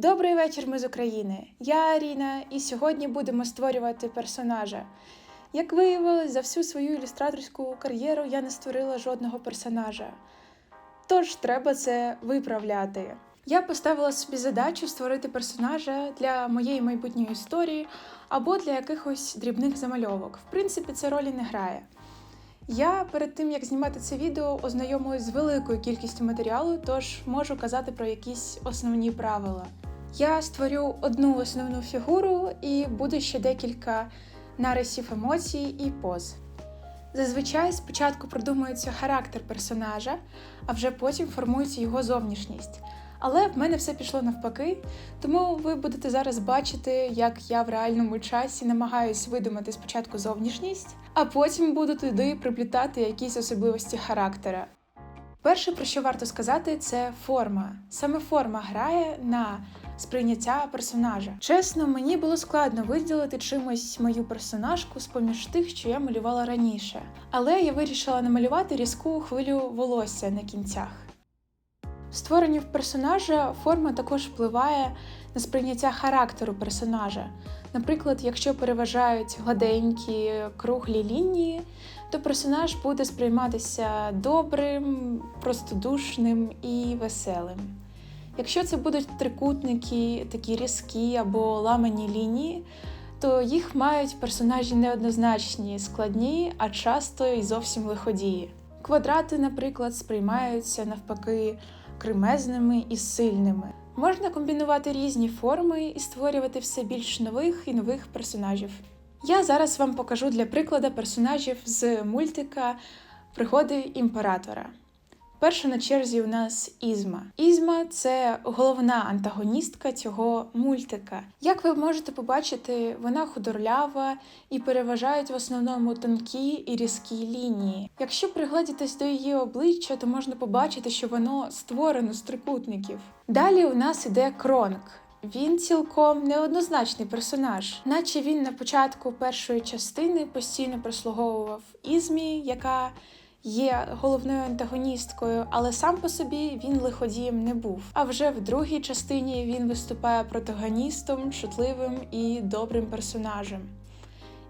Добрий вечір, ми з України. Я Аріна, і сьогодні будемо створювати персонажа. Як виявилось, за всю свою ілюстраторську кар'єру я не створила жодного персонажа. Тож треба це виправляти. Я поставила собі задачу створити персонажа для моєї майбутньої історії або для якихось дрібних замальовок. В принципі, це ролі не грає. Я перед тим як знімати це відео ознайомилась з великою кількістю матеріалу, тож можу казати про якісь основні правила. Я створю одну основну фігуру і буде ще декілька нарисів емоцій і поз. Зазвичай спочатку продумується характер персонажа, а вже потім формується його зовнішність. Але в мене все пішло навпаки, тому ви будете зараз бачити, як я в реальному часі намагаюсь видумати спочатку зовнішність, а потім буду туди приплітати якісь особливості характера. Перше, про що варто сказати, це форма. Саме форма грає на сприйняття персонажа. Чесно, мені було складно виділити чимось мою персонажку з поміж тих, що я малювала раніше. Але я вирішила намалювати різку хвилю волосся на кінцях. В персонажа форма також впливає на сприйняття характеру персонажа. Наприклад, якщо переважають гладенькі круглі лінії, то персонаж буде сприйматися добрим, простодушним і веселим. Якщо це будуть трикутники, такі різкі або ламані лінії, то їх мають персонажі неоднозначні, складні, а часто і зовсім лиходії. Квадрати, наприклад, сприймаються навпаки кремезними і сильними. Можна комбінувати різні форми і створювати все більш нових і нових персонажів. Я зараз вам покажу для прикладу персонажів з мультика Пригоди імператора. Перша на черзі у нас Ізма. Ізма це головна антагоністка цього мультика. Як ви можете побачити, вона худорлява і переважають в основному тонкі і різкі лінії. Якщо пригладитись до її обличчя, то можна побачити, що воно створено з трикутників. Далі у нас іде Кронк. Він цілком неоднозначний персонаж, наче він на початку першої частини постійно прослуговував Ізмі, яка є головною антагоністкою, але сам по собі він лиходієм не був. А вже в другій частині він виступає протагоністом, чутливим і добрим персонажем.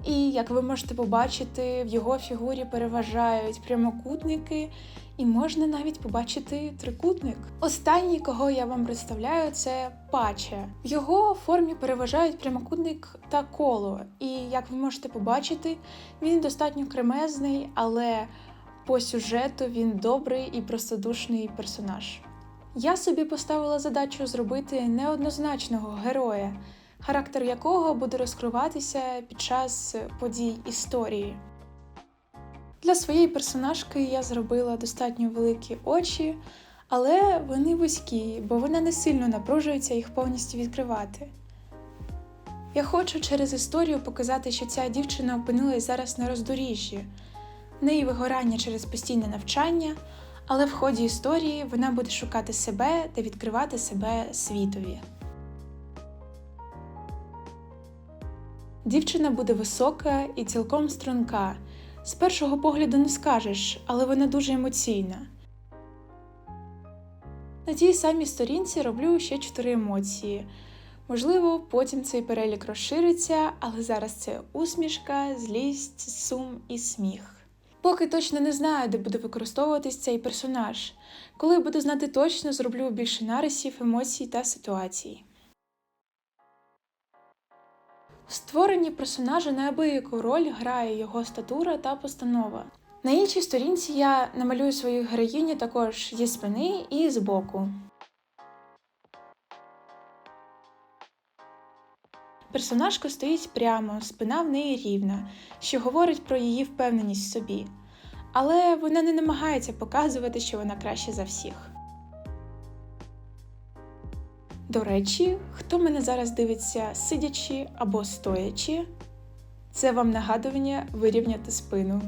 І як ви можете побачити, в його фігурі переважають прямокутники, і можна навіть побачити трикутник. Останній, кого я вам представляю, це паче. В його формі переважають прямокутник та коло. І як ви можете побачити, він достатньо кремезний, але по сюжету він добрий і простодушний персонаж. Я собі поставила задачу зробити неоднозначного героя, характер якого буде розкриватися під час подій історії. Для своєї персонажки я зробила достатньо великі очі, але вони вузькі, бо вона не сильно напружується їх повністю відкривати. Я хочу через історію показати, що ця дівчина опинилась зараз на роздоріжжі в неї вигорання через постійне навчання, але в ході історії вона буде шукати себе та відкривати себе світові. Дівчина буде висока і цілком струнка. З першого погляду не скажеш, але вона дуже емоційна. На тій самій сторінці роблю ще чотири емоції. Можливо, потім цей перелік розшириться, але зараз це усмішка, злість, сум і сміх. Поки точно не знаю, де буде використовуватись цей персонаж. Коли буду знати точно, зроблю більше нарисів, емоцій та ситуацій. Створенні персонажа неабияку роль грає його статура та постанова. На іншій сторінці я намалюю свою героїню також зі спини і з боку. Персонажка стоїть прямо, спина в неї рівна, що говорить про її впевненість в собі. Але вона не намагається показувати, що вона краще за всіх. До речі, хто мене зараз дивиться сидячи або стоячи, це вам нагадування вирівняти спину.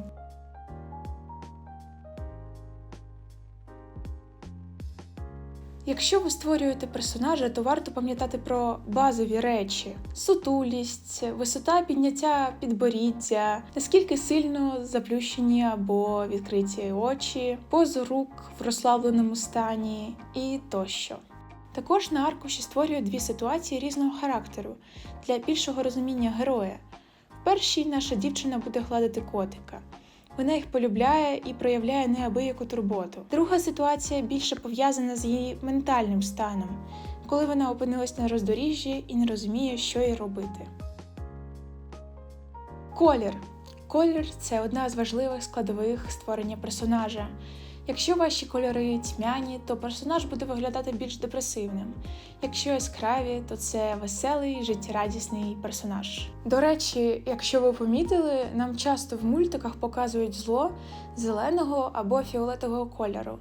Якщо ви створюєте персонажа, то варто пам'ятати про базові речі: сутулість, висота підняття підборіддя, наскільки сильно заплющені або відкриті очі, позу рук в розслабленому стані і тощо. Також на аркуші створює дві ситуації різного характеру для більшого розуміння героя. В першій наша дівчина буде гладити котика. Вона їх полюбляє і проявляє неабияку турботу. Друга ситуація більше пов'язана з її ментальним станом, коли вона опинилась на роздоріжжі і не розуміє, що їй робити. Колір. Колір це одна з важливих складових створення персонажа. Якщо ваші кольори тьмяні, то персонаж буде виглядати більш депресивним. Якщо яскраві, то це веселий, життєрадісний персонаж. До речі, якщо ви помітили, нам часто в мультиках показують зло зеленого або фіолетового кольору,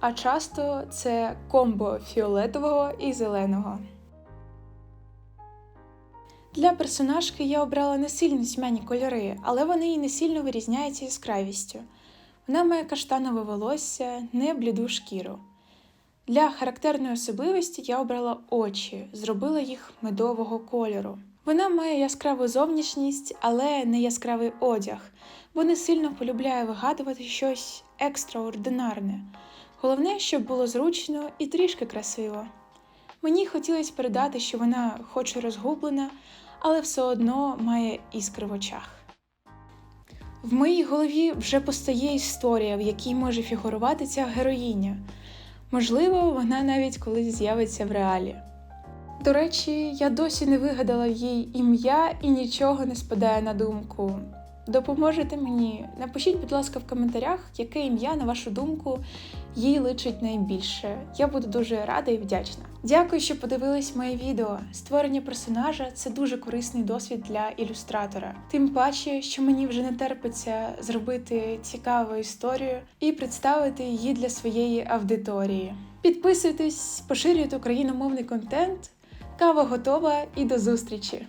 а часто це комбо фіолетового і зеленого. Для персонажки я обрала не сильно тьмяні кольори, але вони і не сильно вирізняються яскравістю. Вона має каштанове волосся, не бліду шкіру. Для характерної особливості я обрала очі, зробила їх медового кольору. Вона має яскраву зовнішність, але не яскравий одяг, бо не сильно полюбляє вигадувати щось екстраординарне. Головне, щоб було зручно і трішки красиво. Мені хотілося передати, що вона хоч і розгублена, але все одно має іскри в очах. В моїй голові вже постає історія, в якій може фігурувати ця героїня. Можливо, вона навіть колись з'явиться в реалі. До речі, я досі не вигадала їй ім'я і нічого не спадає на думку. Допоможете мені? Напишіть, будь ласка, в коментарях, яке ім'я, на вашу думку, їй личить найбільше. Я буду дуже рада і вдячна. Дякую, що подивились моє відео. Створення персонажа це дуже корисний досвід для ілюстратора. Тим паче, що мені вже не терпиться зробити цікаву історію і представити її для своєї аудиторії. Підписуйтесь, поширюйте україномовний контент. Кава готова і до зустрічі!